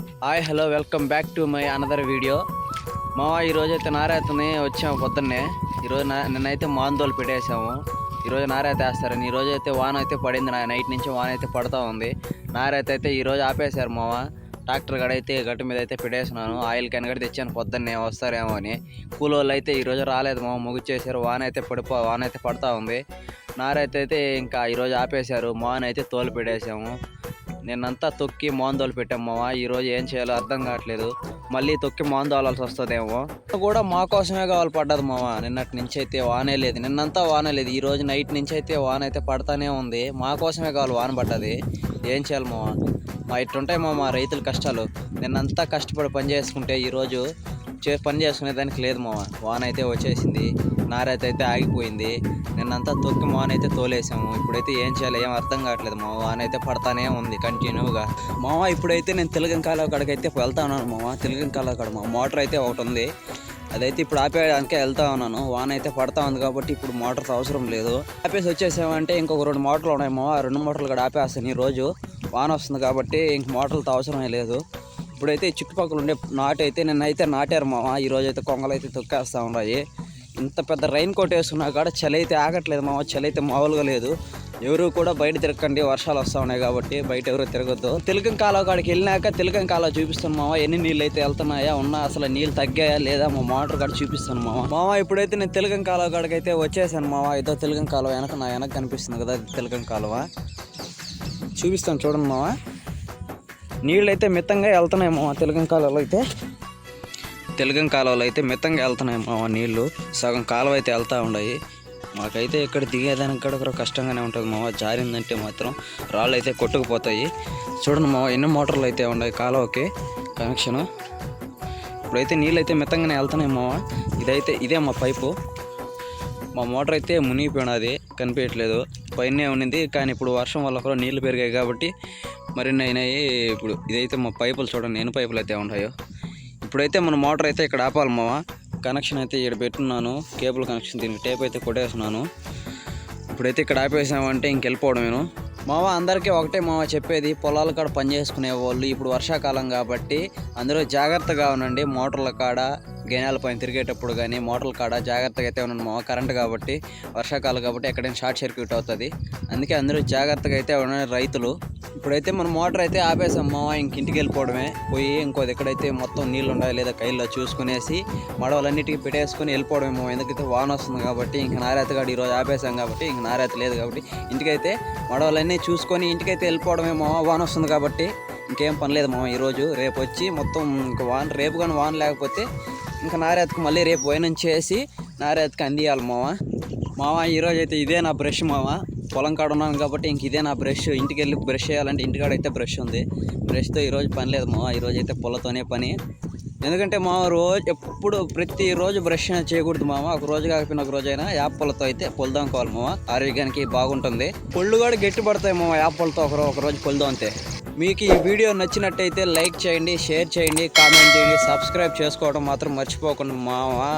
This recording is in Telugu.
Hi hello welcome back to my another video. మావా ఈరోజు అయితే నారాయతని వచ్చాము పొద్దున్నే. ఈరోజు నిన్నైతే మాందోలు పెట్టేసాము ఈరోజు నారాయత వేస్తారని. ఈరోజు అయితే వాన అయితే పడింది నా నైట్ నుంచి వాన అయితే పడుతూ ఉంది. నారాయత అయితే ఈరోజు ఆపేశారు మావ. ట్రాక్టర్ గడ అయితే గట్టు మీద అయితే పెట్టేసినాను ఆయిల్ క్యాన్ కూడా తెచ్చాను పొద్దున్నే. వస్తారేమో అని. కూలోళ్ళు అయితే ఈరోజు రాలేదు మావ. ముగిచ్చేసారు వాన అయితే పడిపో వాన అయితే పడుతూ ఉంది. నారైతే అయితే ఇంకా ఈరోజు ఆపేశారు. మాన్ అయితే తోలు పెట్టేసాము నిన్నంతా తొక్కి మోందోలు పెట్టామమ్మా ఈరోజు ఏం చేయాలో అర్థం కావట్లేదు. మళ్ళీ తొక్కి మోందోలాల్సి వస్తుందేమో. కూడా మా కోసమే కావాలి పడ్డది మావా. నిన్నటి నుంచి అయితే వానే లేదు. నిన్నంతా వానే లేదు. ఈ రోజు నైట్ నుంచి అయితే వాన అయితే పడతానే ఉంది. మా కోసమే కావాలి వాన పడ్డది. ఏం చేయాలి మావా? మా ఇట్లుంటాయి మామ రైతుల కష్టాలు. నిన్నంతా కష్టపడి పని చేసుకుంటే ఈరోజు చే పని చేసుకునే దానికి లేదు మామ వాన అయితే వచ్చేసింది. నారైతే అయితే ఆగిపోయింది. నిన్నంతా తొక్కి మాన అయితే తోలేసాము. ఇప్పుడైతే ఏం చేయాలి ఏం అర్థం కావట్లేదు మా వాన్ అయితే పడతానే ఉంది కంటిన్యూగా. మామ ఇప్పుడైతే నేను తెలుగం కాలువ కాడకైతే అయితే వెళ్తా ఉన్నాను మామ తెలుగం కాలువ కాడ మా మోటార్ అయితే ఒకటి ఉంది. అదైతే ఇప్పుడు ఆపేయడానికే వెళ్తా ఉన్నాను. వాన అయితే పడతా ఉంది కాబట్టి ఇప్పుడు మోటార్స్ అవసరం లేదు. ఆపేసి వచ్చేసామంటే ఇంకొక రెండు మోటార్లు ఉన్నాయి మామ రెండు మోటార్లు కూడా ఆపేస్తాను రోజు. వాన వస్తుంది కాబట్టి ఇంక మోటార్లతో అవసరమే లేదు. ఇప్పుడైతే చుట్టుపక్కల ఉండే నాటు అయితే నిన్నైతే నాటారు మామ ఈరోజు అయితే కొంగలు అయితే తొక్కేస్తూ ఉన్నాయి. ఇంత పెద్ద రైన్ కోట్ వేసుకున్నా కూడా చలి అయితే ఆగట్లేదు మామ చలి అయితే మామూలుగా లేదు. ఎవరు కూడా బయట తిరగకండి వర్షాలు వస్తూ ఉన్నాయి కాబట్టి బయట ఎవరు తిరగద్దు. తెలుగం కాలువ కాడికి వెళ్ళినాక తెలుగం కాలువ చూపిస్తాను మామ ఎన్ని నీళ్ళు అయితే వెళ్తున్నాయా ఉన్నా అసలు నీళ్ళు తగ్గాయా లేదా మా మోటార్ కాడ చూపిస్తాను మామ. మామ ఇప్పుడైతే నేను తెలుగం కాలువ కాడికి అయితే వచ్చేసాను మామ ఇదో తెలుగం కాలువ వెనక నా వెనక కనిపిస్తుంది కదా ఇది తెలుగం కాలువ. చూపిస్తాను చూడండి మామ. నీళ్ళు అయితే మిత్తంగా వెళ్తున్నాయి మామ తెలుగం కాలువలో అయితే. తెలుగం కాలువలో అయితే మిత్తంగా వెళ్తున్నాయి మా నీళ్ళు. సగం కాలువ అయితే వెళ్తూ ఉన్నాయి మాకైతే ఇక్కడ దిగేదానికి కూడా ఒక కష్టంగానే ఉంటుంది మావ. జారిందంటే మాత్రం రాళ్ళు అయితే కొట్టుకుపోతాయి. చూడండి మావ ఎన్ని మోటార్లు అయితే ఉన్నాయి కాలువకి కనెక్షను. ఇప్పుడైతే నీళ్ళు అయితే మిత్తంగానే వెళ్తున్నాయి మావ. ఇదైతే ఇదే మా పైపు. మా మోటార్ అయితే మునిగిపోయినది కనిపించట్లేదు. పైనే ఉన్నింది కానీ ఇప్పుడు వర్షం వల్ల కూడా నీళ్ళు పెరిగాయి కాబట్టి మరిన్ని అయినాయి. ఇప్పుడు ఇదైతే మా పైపులు చూడండి ఎన్ని పైపులు అయితే ఉన్నాయో. ఇప్పుడైతే మన మోటార్ అయితే ఇక్కడ ఆపాలి మామ కనెక్షన్ అయితే ఇక్కడ పెట్టున్నాను. కేబుల్ కనెక్షన్ దీనికి టేప్ అయితే కొట్టేస్తున్నాను. ఇప్పుడైతే ఇక్కడ ఆపేసామంటే ఇంకెళ్ళిపోవడం నేను మావ అందరికీ ఒకటే మావ చెప్పేది పొలాల కాడ పని చేసుకునే వాళ్ళు ఇప్పుడు వర్షాకాలం కాబట్టి అందరూ జాగ్రత్తగా ఉండండి మోటార్ల కాడ గేనాల పైన తిరిగేటప్పుడు కానీ మోటార్ల కాడ జాగ్రత్తగా అయితే ఉండండి కరెంట్ కాబట్టి వర్షాకాలం కాబట్టి ఎక్కడైనా షార్ట్ సర్క్యూట్ అవుతుంది. అందుకే అందరూ జాగ్రత్తగా అయితే ఉండండి రైతులు. ఇప్పుడైతే మన మోటార్ అయితే ఆపేసాం మావ ఇంక ఇంటికి వెళ్ళిపోవడమే. పోయి ఇంకోది ఎక్కడైతే మొత్తం నీళ్ళు ఉండాలి లేదా కైల్లో చూసుకునేసి మడవలన్నిటికీ పెట్టేసుకొని వెళ్ళిపోవడమే మావ ఎందుకైతే వాన వస్తుంది కాబట్టి ఇంక నారేత కాడ ఈరోజు ఆపేసాం కాబట్టి ఇంక నారేత లేదు కాబట్టి ఇంటికైతే మడవలన్నీ చూసుకొని ఇంటికైతే వెళ్ళిపోవడమే మావ వాన వస్తుంది కాబట్టి ఇంకేం పని లేదు మామ ఈరోజు. రేపు వచ్చి మొత్తం ఇంకా వాన రేపు కానీ వాన లేకపోతే ఇంకా నారేతకు మళ్ళీ రేపు పోయిన చేసి నారేతకు అందియాలి మామ మామ ఈరోజు అయితే ఇదే నా బ్రష్ మామ పొలం కాడ ఉన్నాను కాబట్టి ఇంక ఇదే నా బ్రష్. ఇంటికి వెళ్ళి బ్రష్ చేయాలంటే ఇంటికాడ అయితే బ్రష్ ఉంది. బ్రష్తో ఈరోజు పని లేదు మామ ఈరోజు అయితే పొలతోనే పని. ఎందుకంటే మామ రోజు ఎప్పుడు ప్రతిరోజు బ్రష్ చేయకూడదు మామ ఒక రోజు కాకపోయినా ఒక రోజైనా యాప్ పొలతో అయితే పొలదాంకోవాలి మామ ఆరోగ్యానికి బాగుంటుంది. పొళ్ళు కూడా గట్టి పడతాయి మామ యాప్ ఒకరో ఒక రోజు పొలదాం రోజు మీకు ఈ వీడియో నచ్చినట్టయితే లైక్ చేయండి షేర్ చేయండి కామెంట్ చేయండి సబ్స్క్రైబ్ చేసుకోవడం మాత్రం మర్చిపోకుండా మావా.